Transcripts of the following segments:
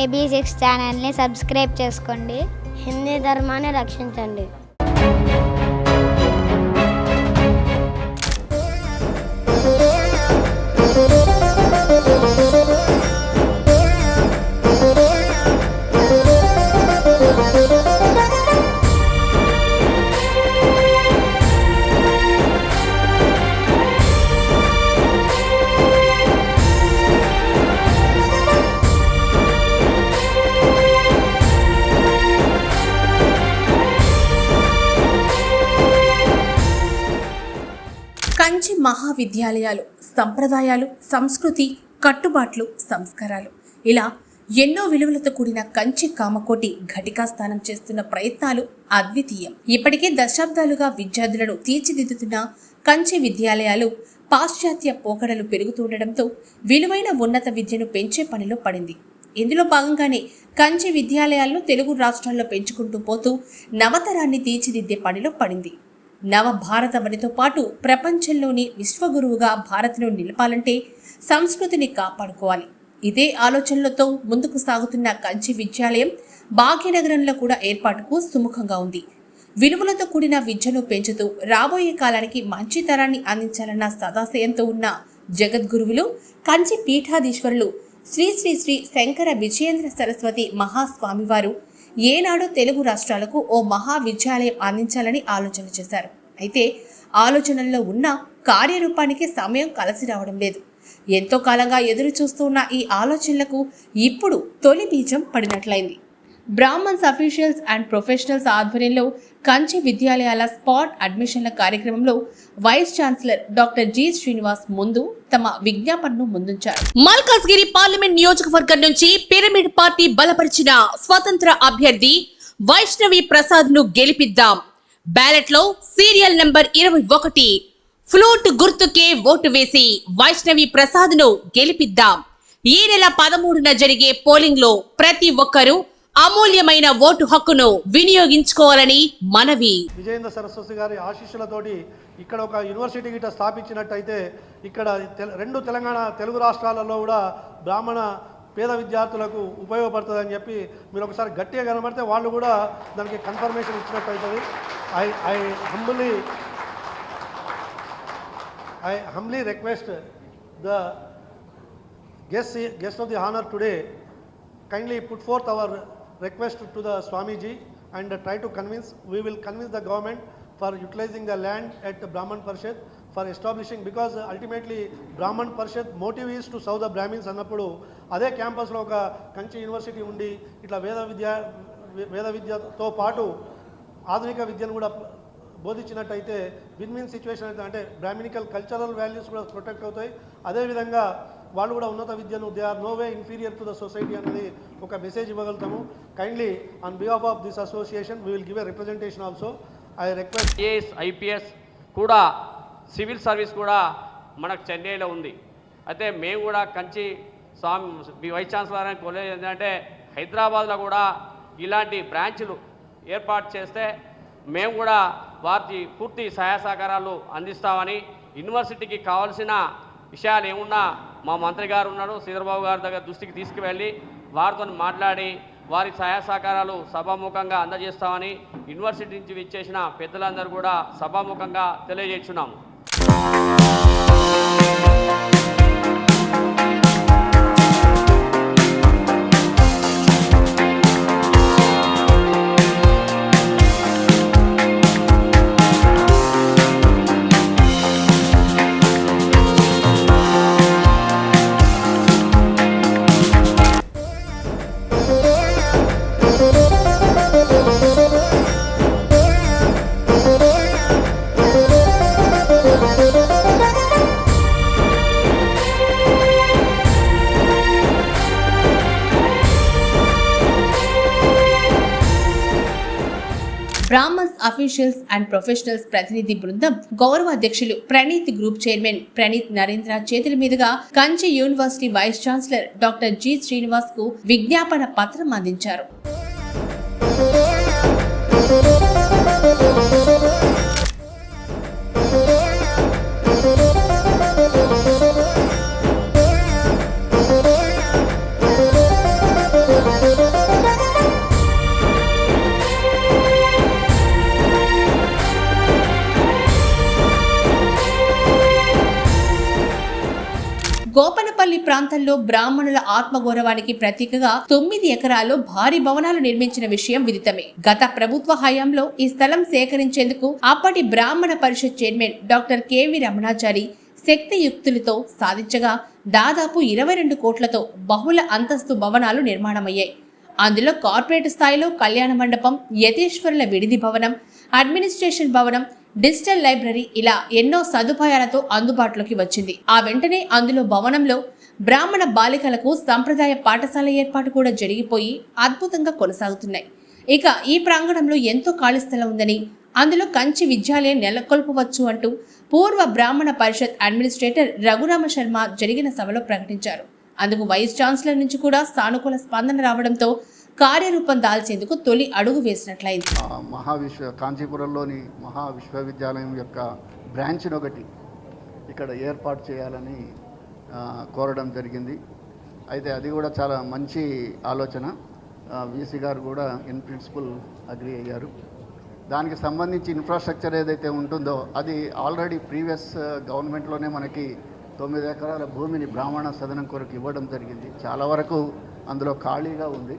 AB six ఛానల్ని subscribe చేసుకోండి. హిందీ ధర్మాన్ని రక్షించండి. మహావిద్యాలయాలు సంప్రదాయాలు సంస్కృతి కట్టుబాట్లు సంస్కారాలు. ఇలా ఎన్నో విలువలతో కూడిన కంచి కామకోటి ఘటికా స్థానం చేస్తున్న ప్రయత్నాలు అద్వితీయం. ఇప్పటికే దశాబ్దాలుగా విద్యార్థులను తీర్చిదిద్దుతున్న కంచి విద్యాలయాలు పాశ్చాత్య పోకడలు పెరుగుతుండటంతో విలువైన ఉన్నత విద్యను పెంచే పనిలో పడింది. ఇందులో భాగంగానే కంచి విద్యాలయాలను తెలుగు రాష్ట్రాల్లో పెంచుకుంటూ పోతూ నవతరాన్ని తీర్చిదిద్దే పనిలో పడింది. నవభారతవనితో పాటు ప్రపంచంలోని విశ్వగురువుగా భారత్ను నిలపాలంటే సంస్కృతిని కాపాడుకోవాలి. ఇదే ఆలోచనలతో ముందుకు సాగుతున్న కంచి విద్యాలయం భాగ్యనగరంలో కూడా ఏర్పాటుకు సుముఖంగా ఉంది. విలువలతో కూడిన విద్యను పెంచుతూ రాబోయే కాలానికి మంచి తరాన్ని అందించాలన్న సదాశయంతో ఉన్న జగద్గురువులు కంచి పీఠాధీశ్వరులు శ్రీ శ్రీ శ్రీ శంకర విజయేంద్ర సరస్వతి మహాస్వామివారు ఏనాడు తెలుగు రాష్ట్రాలకు ఓ మహా విద్యాలయం అందించాలని ఆలోచన చేశారు. అయితే ఆలోచనల్లో ఉన్న కార్యరూపానికి సమయం కలిసి రావడం లేదు. ఎంతో కాలంగా ఎదురు చూస్తున్న ఈ ఆలోచనలకు ఇప్పుడు తొలి బీజం పడినట్లయింది. బ్రాహ్మణ్స్ అఫీషియల్స్ అండ్ ప్రొఫెషనల్స్ ఆధ్వర్యంలో కంచి విద్యాలయాల స్పాట్ అడ్మిషన్ల కార్యక్రమంలో vice chancellor doctor G Srinivas ముందు తమ విజ్ఞాపనను ముందుంచారు. మల్కాజ్గిరి పార్లమెంట్ నియోజకవర్గం నుంచి పిరమిడ్ పార్టీ బలపరిచిన స్వతంత్ర అభ్యర్థి వైష్ణవి ప్రసాద్ను గెలిపిద్దాం. బ్యాలెట్లో సీరియల్ నంబర్ ఇరవై ఒకటి ఫ్లూట్ గుర్తుకే ఓటు వేసి వైష్ణవి ప్రసాద్ను గెలిపిద్దాం. ఈ నెల పదమూడున జరిగే పోలింగ్లో ప్రతి ఒక్కరూ అమూల్యమైన ఓటు హక్కును వినియోగించుకోవాలని మనవి. విజయేంద్ర సరస్వతి గారి ఆశీస్సులతోటి ఇక్కడ ఒక యూనివర్సిటీ గిట్ట స్థాపించినట్టయితే ఇక్కడ రెండు తెలంగాణ తెలుగు రాష్ట్రాలలో కూడా బ్రాహ్మణ పేద విద్యార్థులకు ఉపయోగపడుతుందని చెప్పి మీరు ఒకసారి గట్టిగా కనబడితే వాళ్ళు కూడా దానికి కన్ఫర్మేషన్ ఇచ్చినట్టు అవుతుంది I I humbly I humbly request the guest guest of the honour today kindly put forth our request to the Swamiji and try to convince, we will convince the government for utilizing the land at Brahman Parishad for establishing, because ultimately Brahman Parishad motive is to serve the Brahmins అన్నప్పుడు అదే క్యాంపస్లో ఒక Kanchi university ఉండి ఇట్లా వేద విద్య వేద విద్యతో పాటు ఆధునిక విద్యను కూడా బోధించినట్టయితే విన్ విన్ సిచ్యువేషన్ అయితే అంటే బ్రాహ్మినికల్ కల్చరల్ వాల్యూస్ కూడా ప్రొటెక్ట్ అవుతాయి అదేవిధంగా వాళ్ళు కూడా ఉన్నత విద్యను they are no way inferior to the society అనేది ఒక message ఇవ్వగలుగుతాము. Kindly on behalf of this association we will give a representation also I request AS IPS కూడా సివిల్ సర్వీస్ కూడా మనకు చెన్నైలో ఉంది. అయితే మేము కూడా కంచి స్వామి వైస్ ఛాన్సలర్ అని కొలే ఏంటంటే హైదరాబాద్లో కూడా ఇలాంటి బ్రాంచ్లు ఏర్పాటు చేస్తే మేము కూడా వారికి పూర్తి సహాయ సహకారాలు అందిస్తామని యూనివర్సిటీకి కావాల్సిన విషయాలు ఏమున్నా మా మంత్రి గారు ఉన్నాడు శ్రీధరబాబు గారి దగ్గర దృష్టికి తీసుకువెళ్ళి వారితో మాట్లాడి వారి సహాయ సహకారాలు సభాముఖంగా అందజేస్తామని యూనివర్సిటీ నుంచి విచ్చేసిన పెద్దలందరూ కూడా సభాముఖంగా తెలియజేస్తున్నాము. బ్రాహ్మణ్స్ అఫీషియల్స్ అండ్ ప్రొఫెషనల్స్ ప్రతినిధి బృందం గౌరవ అధ్యక్షులు ప్రణీత్ గ్రూప్ చైర్మన్ ప్రణీత్ నరేంద్ర చేతుల మీదుగా Kanchi university vice chancellor doctor G శ్రీనివాస్కు విజ్ఞాపన పత్రం అందించారు. ప్రాంతంలో బ్రాహ్మణుల ఆత్మగౌరవానికి ప్రతీకగా తొమ్మిది ఎకరాల్లో భారీ భవనాలు నిర్మించిన విషయం విదితమే. గత ప్రభుత్వ హయాంలో ఈ స్థలం సేకరించేందుకు అప్పటి Brahmana Parishad chairman doctor K V Ramanachari శక్తియుక్తులతో సాధించగా దాదాపు ఇరవై రెండు కోట్లతో బహుళ అంతస్తు భవనాలు నిర్మాణమయ్యాయి. అందులో కార్పొరేట్ స్థాయిలో కళ్యాణ మండపం యతీశ్వరుల విడిది భవనం అడ్మినిస్ట్రేషన్ భవనం డిజిటల్ లైబ్రరీ ఇలా ఎన్నో సదుపాయాలతో అందుబాటులోకి వచ్చింది. ఆ వెంటనే అందులో భవనంలో బ్రాహ్మణ బాలికలకు సంప్రదాయ పాఠశాల ఏర్పాటు కూడా జరిగిపోయి అద్భుతంగా కొనసాగుతున్నాయి. ఇక ఈ ప్రాంగణంలో ఎంతో ఖాళీ స్థలం ఉందని అందులో కంచి విద్యాలయం నెలకొల్పవచ్చు అంటూ పూర్వ బ్రాహ్మణ పరిషత్ అడ్మినిస్ట్రేటర్ రఘురామ శర్మ జరిగిన సభలో ప్రకటించారు. అందుకు వైస్ ఛాన్సలర్ నుంచి కూడా సానుకూల స్పందన రావడంతో కార్యరూపం దాల్చేందుకు తొలి అడుగు వేసినట్లయింది. మహావిశ్వ కాంచీపురంలోని మహా విశ్వవిద్యాలయం యొక్క బ్రాంచ్ని ఒకటి ఇక్కడ ఏర్పాటు చేయాలని కోరడం జరిగింది. అయితే అది కూడా చాలా మంచి ఆలోచన. వీసీ గారు కూడా ఇన్ ప్రిన్సిపల్ అగ్రి అయ్యారు. దానికి సంబంధించి ఇన్ఫ్రాస్ట్రక్చర్ ఏదైతే ఉంటుందో అది ఆల్రెడీ ప్రీవియస్ గవర్నమెంట్లోనే మనకి తొమ్మిది ఎకరాల భూమిని బ్రాహ్మణ సదనం కొరకు ఇవ్వడం జరిగింది. చాలా వరకు అందులో ఖాళీగా ఉంది.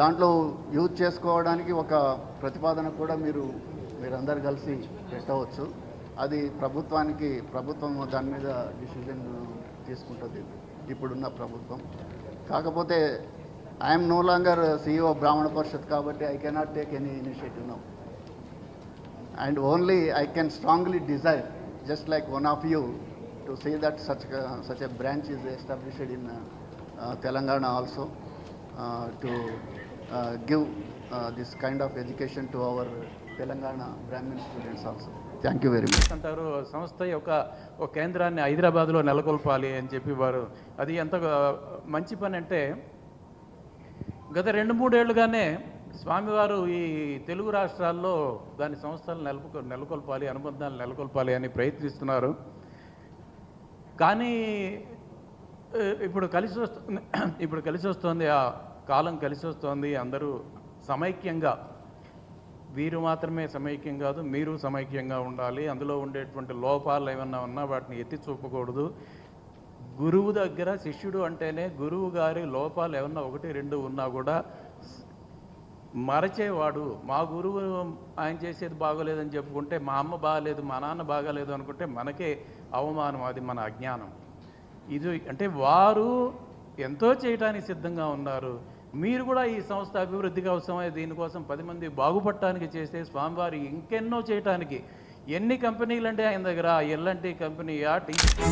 దాంట్లో యూజ్ చేసుకోవడానికి ఒక ప్రతిపాదన కూడా మీరు మీరందరు కలిసి పెట్టవచ్చు. అది ప్రభుత్వానికి ప్రభుత్వం దాని మీద డిసిజన్ తీసుకుంటుంది. ఇప్పుడున్న ప్రభుత్వం. కాకపోతే I'm no longer CEO Brahmana Parishad కాబట్టి I cannot take any initiative no and only I can strongly desire just like one of you to see that such such a branch is established in Telangana also to give this kind of education to our Telangana Brahmin students also thank you very much అంటారు సంస్థ యొక్క ఒక కేంద్రాన్ని హైదరాబాద్లో నెలకొల్పాలి అని చెప్పి వారు. అది ఎంత మంచి పని అంటే గత రెండు మూడేళ్ళుగానే స్వామివారు ఈ తెలుగు రాష్ట్రాల్లో దాని సంస్థలు నెలకొ నెలకొల్పాలి అనుబంధాలు నెలకొల్పాలి అని ప్రయత్నిస్తున్నారు. కానీ ఇప్పుడు కలిసి వస్తుంది ఇప్పుడు కలిసి వస్తుంది ఆ కాలం కలిసి వస్తుంది అందరూ సమైక్యంగా వీరు మాత్రమే సమైక్యం కాదు మీరు సమైక్యంగా ఉండాలి. అందులో ఉండేటువంటి లోపాలు ఏమన్నా ఉన్నా వాటిని ఎత్తి చూపకూడదు. గురువు దగ్గర శిష్యుడు అంటేనే గురువు గారి లోపాలు ఏమన్నా ఒకటి రెండు ఉన్నా కూడా మరచేవాడు. మా గురువు ఆయన చేసేది బాగోలేదని చెప్పుకుంటే మా అమ్మ బాగాలేదు మా నాన్న బాగాలేదు అనుకుంటే మనకే అవమానం అది మన అజ్ఞానం. ఇది అంటే వారు ఎంతో చేయటానికి సిద్ధంగా ఉన్నారు. మీరు కూడా ఈ సంస్థ అభివృద్ధికి అవసరమై దీనికోసం పది మంది బాగుపడటానికి చేస్తే స్వామివారి ఇంకెన్నో చేయటానికి ఎన్ని కంపెనీలు అంటే ఆయన దగ్గర? ఎల్ఎన్టీ కంపెనీ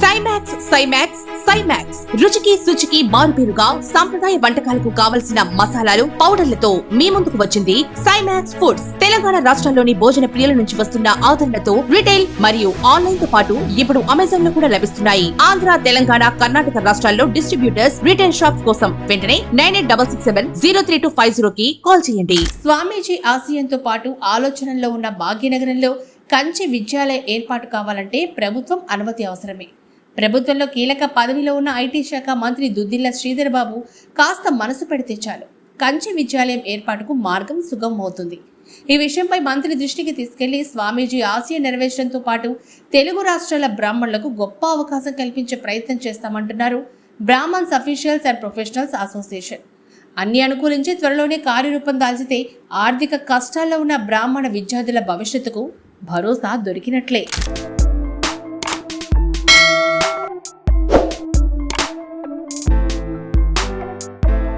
సైమాక్స్ సైమాక్స్ సైమాక్స్ రుచికి శుచికి మారుపేరుగా సాంప్రదాయ వంటకాలకు కావలసిన మసాలాలు పౌడర్లతో మీ ముందుకు వచ్చింది సైమాక్స్ ఫుడ్స్ తెలంగాణ రాష్ట్రంలోని భోజన ప్రియుల నుంచి వస్తున్న ఆదరణతో రిటైల్ మరియు ఆన్లైన్తో పాటు ఇప్పుడు అమెజాన్లో కూడా లభిస్తున్నాయి. ఆంధ్ర తెలంగాణ కర్ణాటక రాష్ట్రాల్లో డిస్ట్రిబ్యూటర్స్ రిటైల్ షాప్స్ కోసం వెంటనే nine eight double six seven zero three two five zero కి కాల్ చేయండి. స్వామీజీ ఆశయంతో పాటు ఆలోచనల్లో ఉన్న భాగ్యనగరంలో కంచి విద్యాలయ ఏర్పాటు కావాలంటే ప్రభుత్వం అనుమతి అవసరమే. ప్రభుత్వంలో కీలక పదవిలో ఉన్న ఐటీ శాఖ మంత్రి దుద్దిల్ల శ్రీధర్ బాబు కాస్త మనసు పెడితే చాలు. కంచి విద్యాలయం ఏర్పాటుకు మార్గం సుగమం అవుతుంది. ఈ విషయంపై మంత్రి దృష్టికి తీసుకెళ్ళి స్వామీజీ ఆశయ నెరవేర్చడంతో పాటు తెలుగు రాష్ట్రాల బ్రాహ్మణులకు గొప్ప అవకాశం కల్పించే ప్రయత్నం చేస్తామంటున్నారు Brahmins officials and professionals association. అన్ని అనుకూలించి త్వరలోనే కార్యరూపం దాల్చితే ఆర్థిక కష్టాల్లో ఉన్న బ్రాహ్మణ విద్యార్థుల భవిష్యత్తుకు భరోసా దొరికినట్లే.